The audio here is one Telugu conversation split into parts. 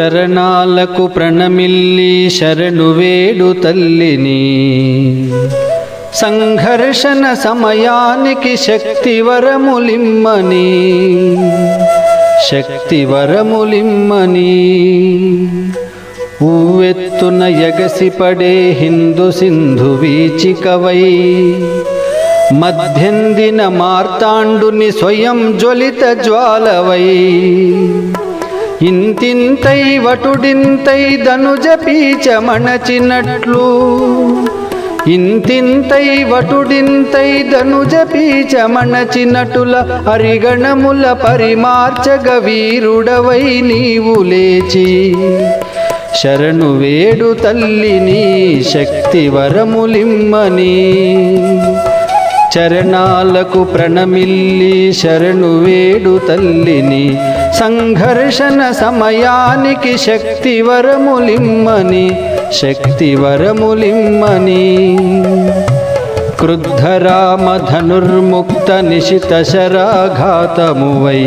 చరణాలకు ప్రణమిల్లి శరణు వేడు తల్లిని. సంఘర్షణ సమయానికి శక్తివరములిమ్మని శక్తివరములిమ్మని శక్తి వరములిమ్మని. ఊవెత్తున ఎగసిపడే హిందు సింధు వీచికవై. మధ్యందిన మార్తాండుని స్వయం జ్వలిత జ్వాలవై. ఇంతింతై వటుడింతై ధనుజ పీచ మణచినట్లు. ఇంతింతై వటుడింతై ధనుజ పీచ మణచినటుల హరిగణముల పరిమార్చగ వీరుడవై నీవు లేచి. శరణు వేడు తల్లిని శక్తి వరములిమ్మని. చరణాలకు ప్రణమిల్లి శరణు వేడు తల్లిని సంఘర్షణ సమయానికి శక్తి వరములిమ్మని శక్తి వరములిమ్మని క్రుద్ధరామ ధనుర్ముక్త నిశిత శరాఘాతమువై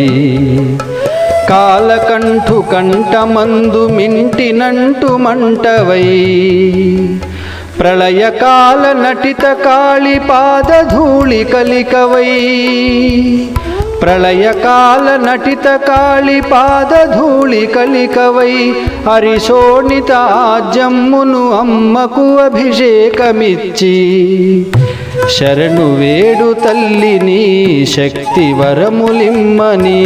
కాలకంఠు కంఠమందు మింటినంటు మంటవై ప్రళయకాల నటిత కాళి పాదధూళి కలికవై ప్రళయకాల నటిత కాళి పాదధూళి కలికవై హరిశోణిత జమ్మును అమ్మకు అభిషేకమిచ్చి. శరణు వేడు తల్లిని శక్తి వరములిమ్మని.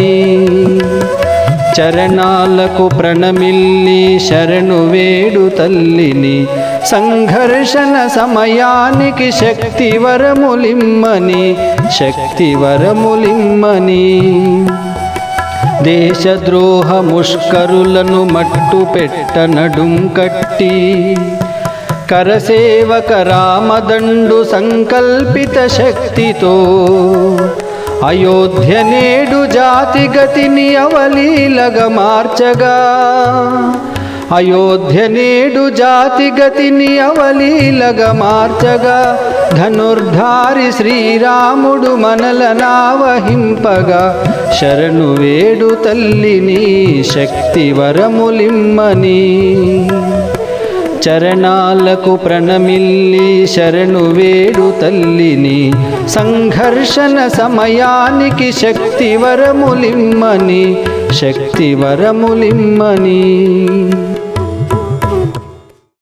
చరణాలకు ప్రణమిల్లి శరణు వేడు తల్లిని. సంఘర్షణ సమయానికి శక్తి వరములిమ్మని శక్తి వరములిమ్మని దేశద్రోహ ముష్కరులను మట్టు పెట్ట నడుం కట్టి కరసేవక రామదండు సంకల్పిత శక్తితో అయోధ్య నేడు జాతి గతిని అవలీలగ మార్చగా. అయోధ్య నేడు జాతి గతిని అవలీలగ మార్చగా. ధనుర్ధారి శ్రీరాముడు మనల నావహింపగా. శరణు వేడు తల్లిని శక్తి వరములిమ్మని. చరణాలకు ప్రణమిల్లి శరణు వేడు తల్లిని. సంఘర్షణ సమయానికి శక్తివరములిమ్మని శక్తివరములిమ్మని.